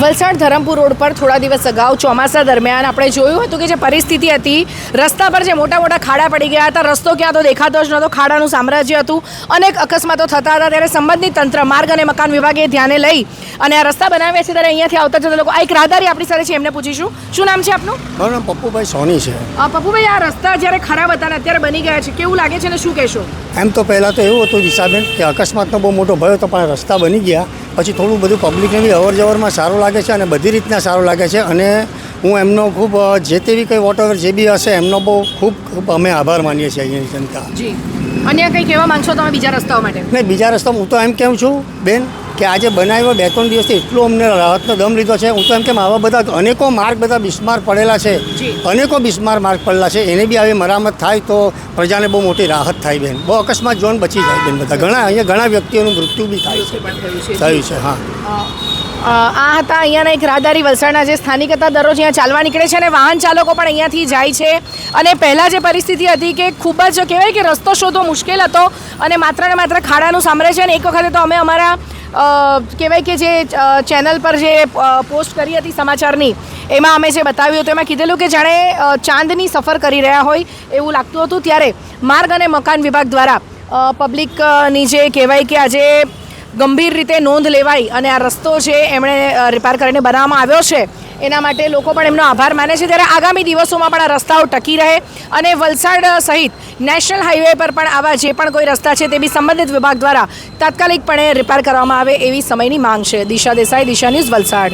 Valsad Dharampur road પર થોડા દિવસ અગાઉ ચોમાસા દરમિયાન આપણે જોયું હતું કે જે પરિસ્થિતિ હતી રસ્તા પર જે મોટા મોટા ખાડા પડી ગયા હતા રસ્તો ક્યાં તો દેખાતો જ નહોતો ખાડાનું સામ્રાજ્ય હતું અનેક અકસ્માતો થતા હતા. ત્યારે સંબંધિત તંત્ર માર્ગ અને મકાન વિભાગે ધ્યાને લઈ અને આ રસ્તા બનાવ્યા છે. ત્યારે અહીંયાથી આવતા જતા લોકો આ એક રાહદારી આપણી સાથે છે એમને પૂછીશું. શું નામ છે આપનું? મારું નામ પપ્પુભાઈ સોની છે. પપ્પુભાઈ આ રસ્તા જ્યારે ખરાબ હતા ને અત્યારે બની ગયા છે કેવું લાગે છે ને શું કહેશો? એમ તો પહેલાં તો એવું હતું દિશાબેન કે અકસ્માતનો બહુ મોટો ભય હતો પણ રસ્તા બની ગયા. પછી થોડું બધું પબ્લિકને બી અવર જવરમાં સારું લાગે છે અને બધી રીતના સારું લાગે છે અને હું એમનો ખૂબ જે તે બી કંઈ વોટ જે બી હશે એમનો બહુ ખૂબ ખૂબ અમે આભાર માનીએ છીએ અહીંયાની જનતા. જી. અન્ય કંઈ કહેવા માંગશો તમે બીજા રસ્તાઓ માટે? નહીં બીજા રસ્તા હું તો એમ કેમ છું બેન કે આજે બનાવ્યો બે ત્રણ દિવસથી એટલો અમને રાહતનો દમ લીધો છે. હું તો એમ કેમ આવા બધા અનેકો માર્ગ બધા બિસ્માર પડેલા છે. અનેકો બિસ્માર માર્ગ પડેલા છે. એને બી આવી મરામત થાય તો પ્રજાને બહુ મોટી રાહત થાય બેન. બહુ અકસ્માત જોન બચી જાય બેન બધા. ઘણા અહીંયા ઘણા વ્યક્તિઓનું મૃત્યુ બી થાય છે. થયું છે. હા. આ હતા અહીંયાના એક રાહદારી વલસાડના જે સ્થાનિક હતા, દરરોજ અહીંયા ચાલવા નીકળે છે અને વાહન ચાલકો પણ અહીંયાથી જાય છે. અને પહેલાં જે પરિસ્થિતિ હતી કે ખૂબ જ કહેવાય કે રસ્તો શોધવો મુશ્કેલ હતો અને માત્ર ને માત્ર ખાડાનું સાંભળે છે અને એક વખતે તો અમે અમારા કહેવાય કે જે ચેનલ પર જે પોસ્ટ કરી હતી સમાચારની, એમાં અમે જે બતાવ્યું હતું, એમાં કીધેલું કે જાણે ચાંદની સફર કરી રહ્યા હોય એવું લાગતું હતું. ત્યારે માર્ગ અને મકાન વિભાગ દ્વારા પબ્લિકની જે કહેવાય કે આજે ગંભીર રીતે નોંધ લેવાઈ અને આ રસ્તો છે એમણે રિપેર કરીને બનાવવામાં આવ્યો છે. એના માટે લોકો પણ એમનો આભાર માને છે. ત્યારે આગામી દિવસોમાં પણ આ રસ્તાઓ ટકી રહે અને વલસાડ સહિત નેશનલ હાઈવે પર પણ આવા જે પણ કોઈ રસ્તા છે તે બી સંબંધિત વિભાગ દ્વારા તાત્કાલિકપણે રિપેર કરવામાં આવે એવી સમયની માંગ છે. દિશા દેસાઈ, દિશા ન્યૂઝ વલસાડ.